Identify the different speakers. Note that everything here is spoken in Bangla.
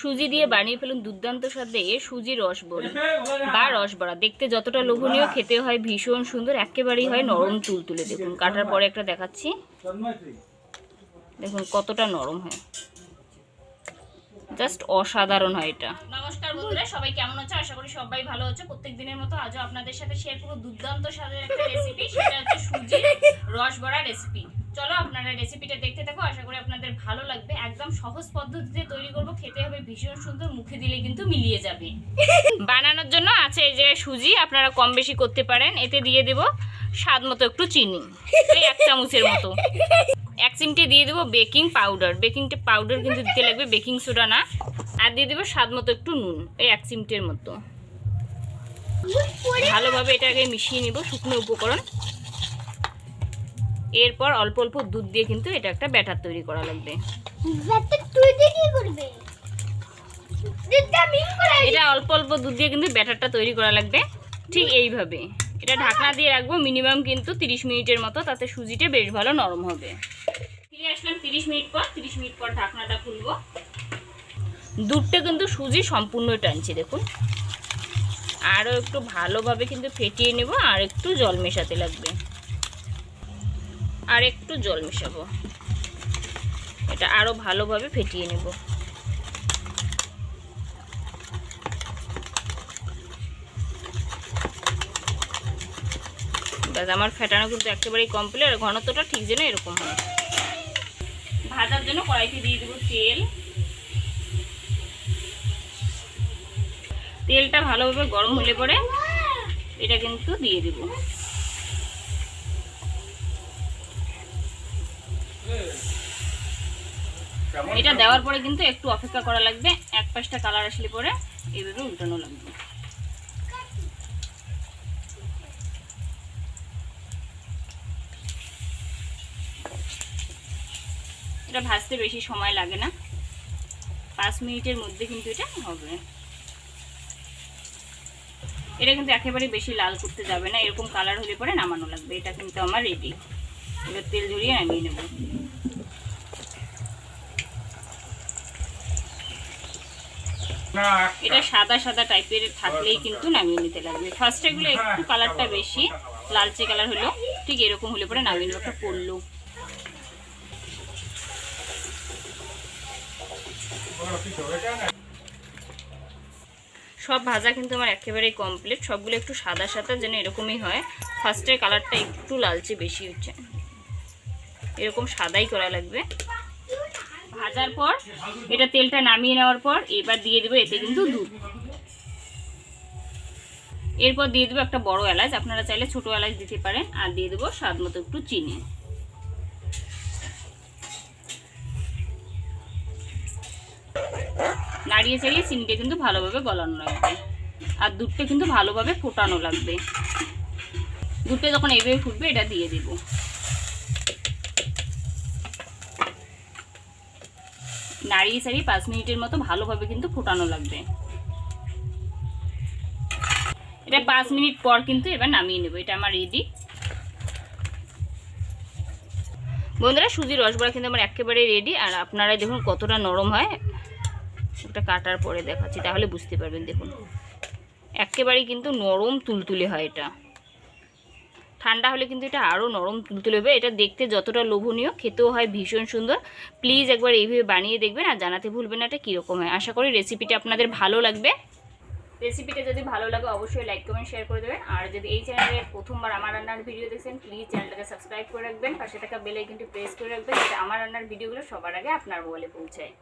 Speaker 1: সুজি দিয়ে বানিয়ে ফেলুন দুর্দান্ত স্বাদে সুজি রসবড়ি বা রসবড়া দেখতে যতটা লোভনীয়, খেতে হয় ভীষণ সুন্দর, একেবারেই হয় নরম তুলতুলে দেখুন, কাটার পরে একটা দেখাচ্ছি। দেখুন, কতটা নরম হয়। জাস্ট অসাধারণ হয় এটা। নমস্কার বন্ধুরা, সবাই কেমন আছো? আশা করি সবাই ভালো আছো। প্রত্যেক দিনের মতো আজও আপনাদের সাথে শেয়ার করব দুর্দান্ত স্বাদের একটা রেসিপি সেটা হচ্ছে সুজির রসবড়া রেসিপি চলো আপনারা রেসিপিটা দেখতে থাকো, আশা করি আপনাদের ভালো লাগবে। একদম সহজ পদ্ধতিতে তৈরি করব, খেতে হবে ভীষণ সুন্দর, মুখে দিলে কিন্তু মিলিয়ে যাবে। বানানোর জন্য আছে এই যে সুজি, আপনারা কম বেশি করতে পারেন, এতে দিয়ে দেব স্বাদ মতো একটু চিনি, এই এক চামচের মতো। এক চিমটে দিয়ে দেবো বেকিং পাউডার বেকিং পাউডার কিন্তু দিতে লাগবে বেকিং সোডা না। আর দিয়ে দেবো স্বাদ মতো একটু নুন, এই এক চিমটের মতো। ভালোভাবে এটাকে মিশিয়ে নিব, শুকনো উপকরণ। এরপর অল্প অল্প দুধ দিয়ে কিন্তু এটা একটা ব্যাটার তৈরি করা লাগবে। এটা অল্প অল্প দুধ দিয়ে কিন্তু ব্যাটারটা তৈরি করা লাগবে ঠিক এইভাবে। এটা ঢাকনা দিয়ে রাখব মিনিমাম কিন্তু 30 মিনিটের মতো তাতে সুজিটা বেশ ভালো নরম হবে। ফিরে আসলাম 30 মিনিট পর 30 মিনিট পর ঢাকনাটা খুলবো। দুধটা কিন্তু সুজি সম্পূর্ণ টানছে দেখুন। আরও একটু ভালোভাবে কিন্তু ফেটিয়ে নেব আর একটু জল মেশাতে লাগবে। আর একটু জল মেশাবো। এটা আরও ভালোভাবে ফেটিয়ে নেব। আমার ফেটানো কিন্তু একেবারেই কমপ্লিট আর ঘনত্বটা ঠিক যেন এরকম হয়। ভাজার জন্য কড়াইতে দিয়ে দেবো তেল। তেলটা ভালোভাবে গরম হলে পরে এটা কিন্তু দিয়ে দেব। এটা দেওয়ার পরে কিন্তু একটু অপেক্ষা করা লাগবে। এক পাশটা কালার আসলে পরে এইভাবে উল্টানো লাগবে। এটা ভাজতে বেশি সময় লাগে না। পাঁচ মিনিটের মধ্যে কিন্তু এটা হবে। এটা কিন্তু একেবারে বেশি লাল করতে যাবে না এরকম কালার হলে পরে নামানো লাগবে। এটা কিন্তু আমার রেডি এবার তেল ঝরিয়ে নামিয়ে নেব। এটা সাদা সাদা টাইপের থাকলেই কিন্তু নামিয়ে নিতে লাগবে। ফার্স্ট এগুলো একটু কালারটা বেশি লালচে কালার হলো ঠিক এরকম হলে পরে নামিয়ে নেব একটা পড়ল সব ভাজা কিন্তু আমার একেবারেই কমপ্লিট সবগুলো একটু সাদা সাদা যেন এরকমই হয়। ফার্স্টের কালারটা একটু লালচে বেশি হচ্ছে। এরকম সাদাই করা লাগবে। ভাজার পর এটা তেলটা নামিয়ে নেওয়ার পর এবার দিয়ে দেবো এতে কিন্তু দুধ। এরপর দিয়ে দেবো একটা বড় এলাচ। আপনারা চাইলে ছোট এলাচ দিতে পারেন। আর দিয়ে দেবো স্বাদ মতো একটু চিনি। নাড়িয়ে চালিয়ে চিনিটা কিন্তু ভালোভাবে গলানো লাগবে। আর দুধটা কিন্তু ভালোভাবে ফোটানো লাগবে। দুধটা যখন এভাবে ফুটবে, এটা দিয়ে দেব। নাড়িয়ে চাড়িয়ে পাঁচ মিনিটের মতো ভালোভাবে কিন্তু ফোটানো লাগবে। এটা পাঁচ মিনিট পর কিন্তু এবার নামিয়ে নেব, এটা আমার রেডি বন্ধুরা, সুজির রসবড়া কিন্তু আমার একেবারে রেডি আর আপনারা দেখুন কতটা নরম হয়। একটা কাটার পরে দেখাচ্ছি, তাহলে বুঝতে পারবেন, দেখুন। একেবারেই কিন্তু নরম তুলতুলে হয় এটা। ঠান্ডা হলে কিন্তু এটা আরও নরম তুলতুলে হবে এটা দেখতে যতটা লোভনীয়, খেতেও হয়, ভীষণ সুন্দর। প্লিজ একবার এইভাবে বানিয়ে দেখবেন আর জানাতে ভুলবেন না, এটা কীরকম হয়। আশা করি রেসিপিটা আপনাদের ভালো লাগবে। রেসিপিটা যদি ভালো লাগে অবশ্যই লাইক কমেন্ট শেয়ার করে দেবেন। আর যদি এই চ্যানেলে প্রথমবার আমার রান্নার ভিডিও দেখছেন প্লিজ চ্যানেলটাকে সাবস্ক্রাইব করে রাখবেন। পাশে থাকা বেল প্রেস করে রাখবেন, যাতে আমার রান্নার ভিডিওগুলো সবার আগে আপনার মোবাইলে পৌঁছায়।